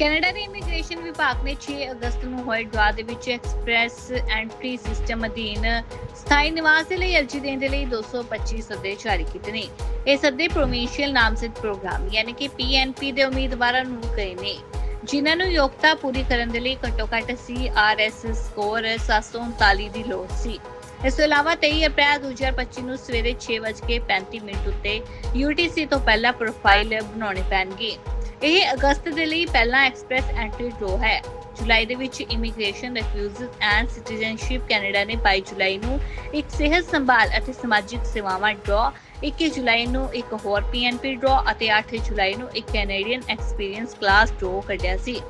Canada ਦੇ immigration ਵਿਭਾਗ ਨੇ 6 ਅਗਸਤ ਨੂੰ ਹੋਏ ਡਰਾ ਦੇ ਵਿੱਚ ਐਕਸਪ੍ਰੈਸ ਐਂਟਰੀ ਸਿਸਟਮ ਅਧੀਨ ਸਥਾਈ ਨਿਵਾਸ ਦੇ ਲਈ ਅਰਜ਼ੀ ਦੇਣ ਦੇ ਲਈ 225 ਸੱਦੇ ਜਾਰੀ ਕੀਤੇ ਨੇ। ਇਹ ਸੱਦੇ ਪ੍ਰੋਵਿੰਸ਼ੀਅਲ ਨਾਮਜ਼ਦ ਪ੍ਰੋਗਰਾਮ, ਯਾਨੀ ਕਿ ਪੀਐਨਪੀ ਦੇ ਉਮੀਦਵਾਰਾਂ ਨੂੰ ਗਏ ਨੇ, ਜਿਨ੍ਹਾਂ ਨੂੰ ਯੋਗਤਾ ਪੂਰੀ ਕਰਨ ਦੇ ਲਈ ਘੱਟੋ-ਘੱਟ ਸੀਆਰਐਸ ਸਕੋਰ 739 ਦੀ ਲੋੜ ਸੀ। ਇਸ ਤੋਂ ਇਲਾਵਾ 23 ਅਪ੍ਰੈਲ 2025 ਨੂੰ ਸਵੇਰੇ 6:35 ਮਿੰਟ ਉੱਤੇ UTC ਤੋਂ ਪਹਿਲਾਂ ਪ੍ਰੋਫਾਈਲ ਬਣਾਉਣੇ ਪੈਣਗੇ। ਇਹ ਅਗਸਤ ਦੇ ਲਈ ਪਹਿਲਾ ਐਕਸਪ੍ਰੈਸ ਐਂਟਰੀ ਡਰੋ ਹੈ। ਜੁਲਾਈ ਦੇ ਵਿੱਚ immigration refusal and citizenship Canada ਨੇ 22 ਜੁਲਾਈ ਨੂੰ ਇੱਕ ਸਿਹਤ ਸੰਭਾਲ ਅਤੇ ਸਮਾਜਿਕ ਸੇਵਾਵਾਂ ਡਰੋ 21 ਜੁਲਾਈ ਨੂੰ ਇੱਕ ਹੋਰ ਪੀਐਨਪੀ ਡਰੋ ਅਤੇ 8 ਜੁਲਾਈ ਨੂੰ ਇੱਕ ਕੈਨੇਡੀਅਨ ਐਕਸਪੀਰੀਅੰਸ ਕਲਾਸ ਡਰੋ ਕੱਢਿਆ ਸੀ।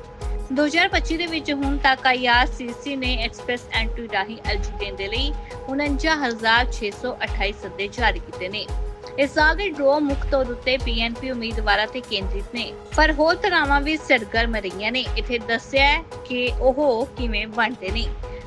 2025 ਦੇ ਵਿੱਚ ਹੁਣ ਤੱਕ ਆਈਆਰਸੀਸੀ ਨੇ ਐਕਸਪ੍ਰੈਸ ਐਂਟਰੀ ਰਾਹੀਂ ਅਰਜ਼ੀ ਦੇਣ ਦੇ ਲਈ 49628 ਸੱਦੇ ਜਾਰੀ ਕੀਤੇ ਨੇ। ਇਸ ਸਾਲ ਦੇ ਡਰੋ ਮੁੱਖ ਤੌਰ ਉੱਤੇ ਪੀਐਨਪੀ ਉਮੀਦਵਾਰਾਂ ਤੇ ਕੇਂਦਰਿਤ ਨੇ। ਪਰ ਹੋਰ ਤਰ੍ਹਾਂਵਾਂ ਵੀ ਸਰਗਰਮ ਰਹੀਆਂ ਨੇ। ਇੱਥੇ ਦੱਸਿਆ ਹੈ ਕਿ ਉਹ ਕਿਵੇਂ ਬਣਦੇ ਨੇ।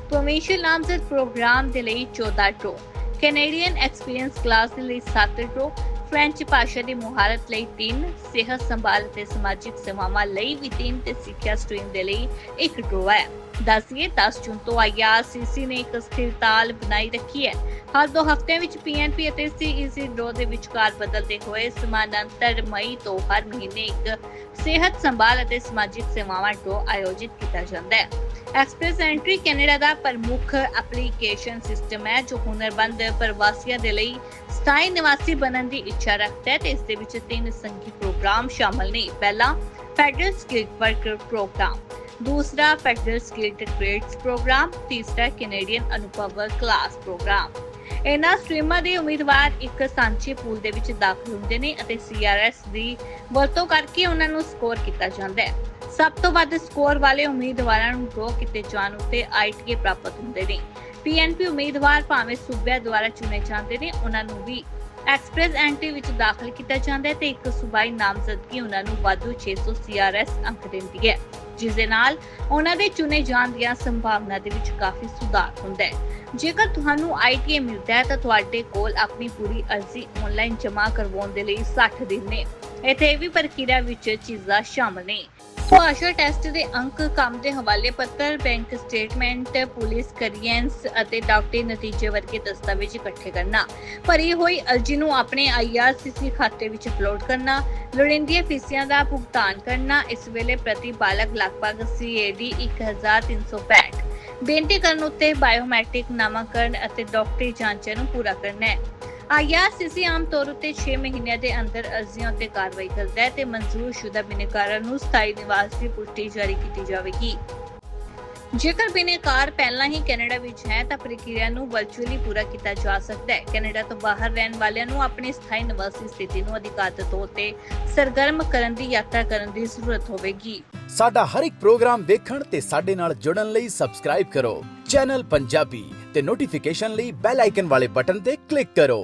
ਪ੍ਰੋਵਿੰਸ਼ੀਅਲ ਨਾਮਜ਼ਦ ਪ੍ਰੋਗਰਾਮ ਦੇ ਲਈ 14 ਡਰੋ ਕੈਨੇਡੀਅਨ ਐਕਸਪੀਰੀਅੰਸ ਕਲਾਸ ਦੇ ਲਈ 7 ਡਰੋ ਫ੍ਰੈਂਚ ਭਾਸ਼ਾ ਦੀ ਮੁਹਾਰਤ ਲਈ 3 ਸਿਹਤ ਸੰਭਾਲ ਤੇ ਸਮਾਜਿਕ ਸੇਵਾਵਾਂ ਲਈ ਵੀ 3 ਤੇ ਸਿੱਖਿਆ ਸਟਰੀਮ ਦੇ ਲਈ ਇੱਕ ਡਰੋ ਹੈ। ਦੱਸਿਏ 10 ਜੂਨ ਤੋਂ ਆਈਆਰਸੀਸੀ ਨੇ ਇੱਕ ਸਥਿਰ ਤਾਲ ਬਣਾਈ ਰੱਖੀ ਹੈ। ਹਰ ਦੋ ਹਫ਼ਤਿਆਂ ਵਿੱਚ ਪੀਐਨਪੀ ਅਤੇ ਸੀਈਸੀ ਡਰੋ ਦੇ ਵਿਚਕਾਰ ਬਦਲਦੇ ਹੋਏ ਸਮਾਨਾਂਤਰ ਮਈ ਤੋਂ ਹਰ ਮਹੀਨੇ ਇੱਕ ਸਿਹਤ ਸੰਭਾਲ ਅਤੇ ਸਮਾਜਿਕ ਸੇਵਾਵਾਂ ਡਰੋ ਆਯੋਜਿਤ ਕੀਤਾ ਜਾਂਦਾ ਹੈ। ਐਕਸਪ੍ਰੈਸ ਐਂਟਰੀ ਕੈਨੇਡਾ ਦਾ ਪ੍ਰਮੁੱਖ ਐਪਲੀਕੇਸ਼ਨ ਸਿਸਟਮ ਹੈ, ਜੋ ਹੁਨਰਬੰਦ ਪ੍ਰਵਾਸੀਆਂ ਦੇ ਲਈ ਸਥਾਈ ਨਿਵਾਸੀ ਬਣਨ ਦੀ ਇੱਛਾ ਰੱਖਦਾ ਹੈ ਤੇ ਇਸ ਦੇ ਵਿੱਚ ਤਿੰਨ ਸੰਖੀ ਪ੍ਰੋਗਰਾਮ ਸ਼ਾਮਲ ਨੇ। ਪਹਿਲਾ, ਫੈਡਰਲ ਸਕਿੱਲਡ ਵਰਕਰ ਪ੍ਰੋਗਰਾਮ। ਦੂਸਰਾ, ਫੈਡਰਲ ਸਕਿੱਲਡ ਟ੍ਰੇਡਸ ਪ੍ਰੋਗਰਾਮ। ਤੀਸਰਾ, ਕੈਨੇਡੀਅਨ ਅਨੁਭਵ ਕਲਾਸ ਪ੍ਰੋਗਰਾਮ। ਇਹਨਾਂ ਸਟ੍ਰੀਮਾਂ ਦੇ ਉਮੀਦਵਾਰ ਇੱਕ ਸਾਂਝੇ ਪੂਲ ਦੇ ਵਿੱਚ ਦਾਖਲ ਹੁੰਦੇ ਨੇ ਅਤੇ ਸੀਆਰਐਸ ਦੀ ਵਰਤੋਂ ਕਰਕੇ ਉਹਨਾਂ ਨੂੰ ਸਕੋਰ ਕੀਤਾ ਜਾਂਦਾ ਹੈ। ਸਭ ਤੋਂ ਵੱਧ ਸਕੋਰ ਵਾਲੇ ਉਮੀਦਵਾਰਾਂ ਨੂੰ ਡਰੋ ਕੀਤੇ ਜਾਣ ਉੱਤੇ ਆਈਟੀਏ ਪ੍ਰਾਪਤ ਹੁੰਦੇ ਨੇ। ਪੀਐਨਪੀ ਉਮੀਦਵਾਰ ਭਾਵੇਂ ਸੂਬਿਆਂ ਦੁਆਰਾ ਚੁਣੇ ਜਾਂਦੇ ਨੇ, ਉਹਨਾਂ ਨੂੰ ਵੀ ਐਕਸਪ੍ਰੈਸ ਐਂਟਰੀ ਵਿੱਚ ਦਾਖਲ ਕੀਤਾ ਜਾਂਦਾ ਹੈ ਤੇ ਇੱਕ ਸੂਬਾਈ ਨਾਮਜ਼ਦਗੀ ਉਹਨਾਂ ਨੂੰ ਵਾਧੂ 600 ਸੀਆਰਐਸ ਅੰਕ ਦਿੰਦੀ ਹੈ, ਜਿਸ ਦੇ ਨਾਲ ਉਹਨਾਂ ਦੇ ਚੁਣੇ ਜਾਣ ਦੀਆਂ ਸੰਭਾਵਨਾ ਦੇ ਵਿੱਚ ਕਾਫੀ ਸੁਧਾਰ ਹੁੰਦਾ ਹੈ। ਜੇਕਰ ਤੁਹਾਨੂੰ ਆਈਟੀਏ ਮਿਲਦਾ ਹੈ ਤਾਂ ਤੁਹਾਡੇ ਕੋਲ ਆਪਣੀ ਪੂਰੀ ਅਰਜ਼ੀ ਆਨਲਾਈਨ ਜਮ੍ਹਾਂ ਕਰਵਾਉਣ ਦੇ ਲਈ 60 ਦਿਨ ਨੇ। ਇੱਥੇ ਇਹ ਵੀ ਪ੍ਰਕਿਰਿਆ ਵਿੱਚ ਚੀਜ਼ਾਂ ਸ਼ਾਮਲ ਨੇ। ਭਾਸ਼ਾ ਟੈਸਟ ਦੇ ਅੰਕ ਕੰਮ ਦੇ ਹਵਾਲੇ ਪੱਤਰ, ਬੈਂਕ ਸਟੇਟਮੈਂਟ, ਪੁਲਿਸ ਕਲੀਅਰੈਂਸ ਅਤੇ ਡਾਕਟਰੀ ਨਤੀਜੇ ਵਰਗੇ ਦਸਤਾਵੇਜ਼ ਇਕੱਠੇ ਕਰਨਾ। ਭਰੀ ਹੋਈ ਅਰਜ਼ੀ ਨੂੰ ਆਪਣੇ ਆਈਆਰਸੀਸੀ ਖਾਤੇ ਵਿੱਚ ਅਪਲੋਡ ਕਰਨਾ, ਲੋੜੀਂਦੀਆਂ ਫੀਸੀਆਂ ਦਾ ਭੁਗਤਾਨ ਕਰਨਾ, ਇਸ ਵੇਲੇ ਪ੍ਰਤੀ ਬਾਲਕ ਲਗਭਗ ਸੀਏਡੀ 1365 ਬੇਨਤੀ ਕਰਨ ਉੱਤੇ ਬਾਇਓਮੈਟ੍ਰਿਕ ਨਾਮਾਕਰਨ ਅਤੇ ਡਾਕਟਰੀ ਜਾਂਚਾਂ ਨੂੰ ਪੂਰਾ ਕਰਨਾ ਹੈ। ਆਈਆਰਸੀਸੀ ਆਮ ਤੌਰ ਉੱਤੇ 6 ਮਹੀਨਿਆਂ ਦੇ ਅੰਦਰ ਅਰਜ਼ੀਆਂ ਉੱਤੇ ਕਾਰਵਾਈ ਕਰਦਾ ਹੈ ਤੇ ਮਨਜ਼ੂਰਸ਼ੁਦਾ ਬਿਨੇਕਾਰਾਂ ਨੂੰ ਸਥਾਈ ਨਿਵਾਸ ਦੀ ਪੁਸ਼ਟੀ ਜਾਰੀ ਕੀਤੀ ਜਾਵੇਗੀ। ਜੇਕਰ ਬਿਨੇਕਾਰ ਪਹਿਲਾਂ ਹੀ ਕੈਨੇਡਾ ਵਿੱਚ ਹੈ, ਤਾਂ ਪ੍ਰਕਿਰਿਆ ਨੂੰ ਵਰਚੁਅਲੀ ਪੂਰਾ ਕੀਤਾ ਜਾ ਸਕਦਾ ਹੈ। ਕੈਨੇਡਾ ਤੋਂ ਬਾਹਰ ਰਹਿਣ ਵਾਲਿਆਂ ਨੂੰ ਆਪਣੀ ਸਥਾਈ ਨਿਵਾਸੀ ਸਥਿਤੀ ਨੂੰ ਅਧਿਕਾਰਤ ਤੌਰ ਤੇ ਸਰਗਰਮ ਕਰਨ ਦੀ ਯਾਤਰਾ ਕਰਨ ਦੀ ਜ਼ਰੂਰਤ ਹੋਵੇਗੀ। ਸਾਡਾ ਹਰ ਇੱਕ ਪ੍ਰੋਗਰਾਮ ਦੇਖਣ ਤੇ ਸਾਡੇ ਨਾਲ ਜੁੜਨ ਲਈ ਸਬਸਕ੍ਰਾਈਬ ਕਰੋ। ਚੈਨਲ ਪੰਜਾਬੀ ਤੇ ਨੋਟੀਫਿਕੇਸ਼ਨ ਲਈ ਬੈਲ ਆਈਕਨ ਵਾਲੇ ਬਟਨ ਤੇ ਕਲਿੱਕ ਕਰੋ।